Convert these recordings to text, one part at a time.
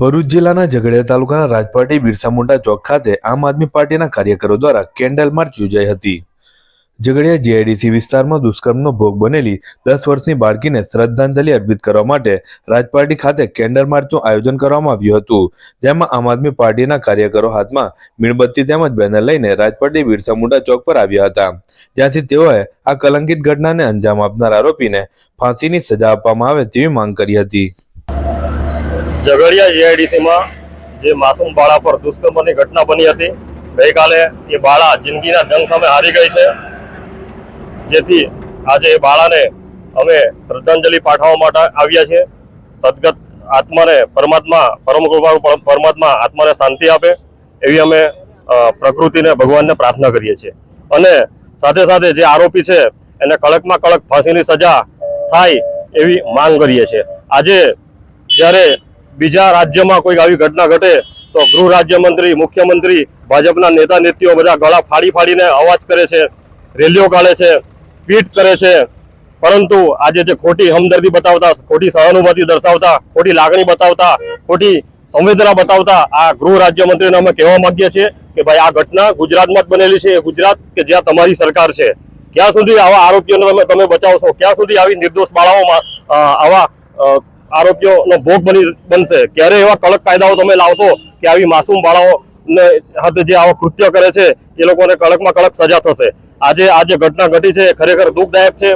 ભરૂચ જિલ્લાના ઝઘડિયા તાલુકાના રાજપાટી બિરસા મુંડા ચોક ખાતે આમ આદમી પાર્ટીના કાર્યકરો દ્વારા કેન્ડલ માર્ચ યોજાઈ હતી. ઝઘડિયા જીઆઈડીસી વિસ્તારમાં દુષ્કર્મનો ભોગ બનેલી દસ વર્ષની બાળકીને શ્રદ્ધાંજલિ અર્પિત કરવા માટે રાજપાટી ખાતે કેન્ડલ માર્ચનું આયોજન કરવામાં આવ્યું હતું. જેમાં આમ આદમી પાર્ટીના કાર્યકરો હાથમાં મીણબત્તી તેમજ બેનર લઈને રાજપાટી બિરસા મુંડા ચોક પર આવ્યા હતા. જ્યાંથી તેઓએ આ કલંકિત ઘટનાને અંજામ આપનાર આરોપીને ફાંસીની સજા આપવામાં આવે તેવી માંગ કરી હતી. ઝઘડિયા જીઆઈડીસીમાં જે માસૂમ બાળા પર દુષ્કર્મની ઘટના બની હતી, ગઈકાલે એ બાળા જિંદગીના જંગ સામે હારી ગઈ છે. જેથી આજે એ બાળાને અમે શ્રદ્ધાંજલિ પાઠવવા માટે આવ્યા છે સદગત આત્માને પરમાત્મા, પરમ કૃપા પર- પરમાત્મા આત્માને શાંતિ આપે, એવી અમે પ્રકૃતિને, ભગવાનને પ્રાર્થના કરીએ છીએ. અને સાથે સાથે જે આરોપી છે, એને કડકમાં કડક ફાંસીની સજા થાય એવી માંગ કરીએ છીએ. આજે જ્યારે બીજા રાજ્યમાં કોઈક આવી ઘટના ઘટે તો ગૃહ રાજ્યમંત્રી, મુખ્યમંત્રી, ભાજપના નેતા નેત્રીઓ બધા ગળા ફાડી ફાડીને અવાજ કરે છે, રેલીઓ કાઢે છે, ટ્વીટ કરે છે. પરંતુ આજે જે ખોટી હમદર્દી બતાવતા, ખોટી સહાનુભૂતિ દર્શાવતા, ખોટી લાગણી બતાવતા, ખોટી સંવેદના બતાવતા આ ગૃહ રાજ્યમંત્રીને અમે કહેવા માંગીએ છીએ કે ભાઈ આ ઘટના ગુજરાતમાં જ બનેલી છે. ગુજરાત કે જ્યાં તમારી સરકાર છે. ક્યાં સુધી આવા આરોપીઓને તમે બચાવશો? ક્યાં સુધી આવી નિર્દોષ બાળાઓમાં આવા આરોપીઓનો ભોગ બની બનશે. ક્યારે એવા કડક કાયદાઓ તમે લાવશો કે આવી માસૂમ બાળાઓને હાથે જે આવા કૃત્ય કરે છે, એ લોકોને કડકમાં કડક સજા થશે. આજે આ જે ઘટના ઘટી છે, ખરેખર દુઃખદાયક છે.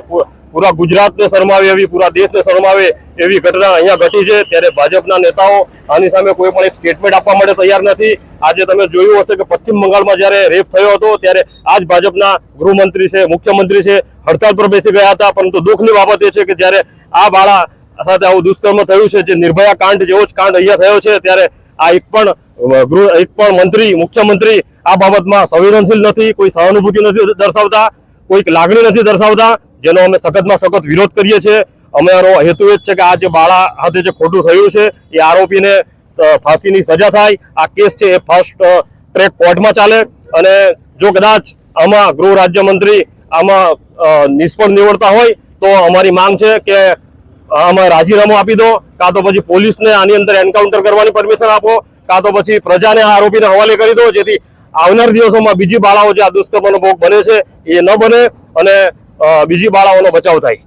પૂરા ગુજરાતને શરમાવે એવી, પૂરા દેશને શરમાવે એવી ઘટના અહીંયા ઘટી છે. ત્યારે ભાજપના નેતાઓ આની સામે કોઈ પણ એક સ્ટેટમેન્ટ આપવા માટે તૈયાર નથી. આજે તમે જોયું હશે કે પશ્ચિમ બંગાળમાં જ્યારે રેપ થયો હતો, ત્યારે આજ ભાજપના ગૃહમંત્રી છે, મુખ્યમંત્રી છે હડતાલ પર બેસી ગયા હતા. પરંતુ દુઃખની બાબત એ છે કે જ્યારે આ બાળા સાથે આવું દુષ્કર્મ થયું છે, જે નિર્ભયા કાંડ જેવો જ કાંડ અહીંયા થયો છે, ત્યારે આ એક પણ ગૃહ, એક પણ મંત્રી, મુખ્યમંત્રી આ બાબતમાં સંવેદનશીલ નથી, કોઈ સહાનુભૂતિ નથી દર્શાવતા, કોઈક લાગણી નથી દર્શાવતા, જેનો અમે સખતમાં સખત વિરોધ કરીએ છીએ. અમારો હેતુ એ જ છે કે આ જે બાળા હાથે જે ખોટું થયું છે, એ આરોપીને ફાંસીની સજા થાય. આ કેસ છે એ ફર્સ્ટ ટ્રેક કોર્ટમાં ચાલે. અને જો કદાચ આમાં ગૃહ રાજ્યમંત્રી આમાં નિષ્ફળ નીવડતા હોય, તો અમારી માંગ છે કે આમાં રાજીનામું આપી દો, કાં તો પછી પોલીસને આની અંદર એન્કાઉન્ટર કરવાની પરમિશન આપો, કાં તો પછી પ્રજાને આ આરોપીને હવાલે કરી દો, જેથી આવનાર દિવસોમાં બીજી બાળાઓ જે આ દુષ્કર્મનો ભોગ બને છે એ ન બને અને બીજી બાળાઓનો બચાવ થાય.